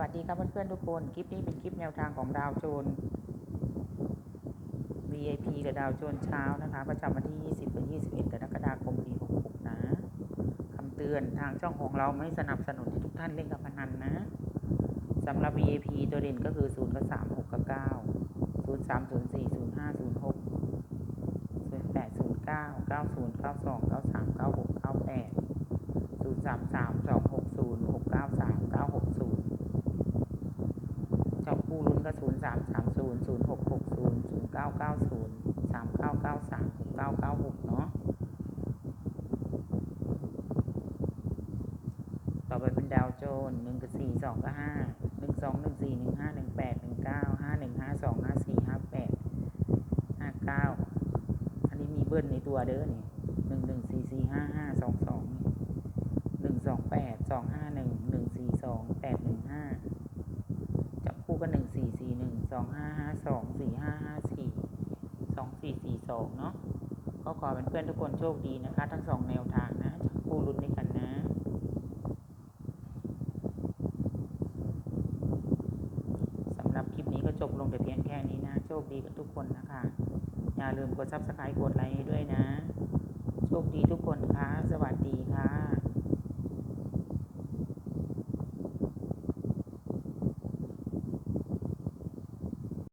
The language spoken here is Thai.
วัสดีครับเพื่อนๆทุกคน คลิปนี้เป็นคลิปแนวทางของดาวโจน VIP กับดาวโจนเช้านะคะ ประจำวันที่ 20ถึง21กรกฎาคมปี66นะคำเตือนทางช่องของเราไม่สนับสนุนให้ทุกท่านเล่นกับพนันนะสำหรับ VIP ตัวเด่นก็คือ0กับ3 6กับ9 0 3 0 4 0 5 0 6 0 8 0 9 9 0 9 2 9 3 9 6 9 8 ศูนย์สามสามสองหกศูนย์หกเก้าสามเก้าหกศูนย์จับคู่ลุ้น ก็ศูนย์สามสามศูนย์ศูนย์หกหกศูนย์ศูนย์เก้าเก้าศูนย์สามเก้าเก้าสามหกเก้าเก้าหกเนาะ ต่อไปเป็นดาวโจนหนึ่งกับสี่สองกับห้าหนึ่งสองหนึ่งสี่หนึ่งห้าหนึ่งแปดหนึ่งเก้าห้าหนึ่งห้าสองห้าสี่ห้าแปดห้าเก้าอันนี้มีเบิ้ลในตัวเด้อนี่หนึ่งหนึ่งสี่สี่ห้าห้าสองสองหนึ่งสองแปดสองห้าหนึ่งหนึ่งสี่สองแปดหนึ่งห้าจับคู่ก็หนึ่งสี่สี่หนึ่งส องห้าห้าสองสี่ห้าห้าสี่สองสี่สี่สองเนาะก็ขอเป็นเพื่อนทุกคนโชคดีนะคะ ทั้งสองแนวทางนะจับคู่ลุ้นด้วยกันนะสำหรับคลิปนี้ก็จบลงแต่เพียงแค่นี้นะ โชคดีกับทุกคนนะคะ อย่าลืมกดซับสไครต์กดไลค์ด้วยนะ โชคดีทุกคนค่ะ สวัสดีค่ะ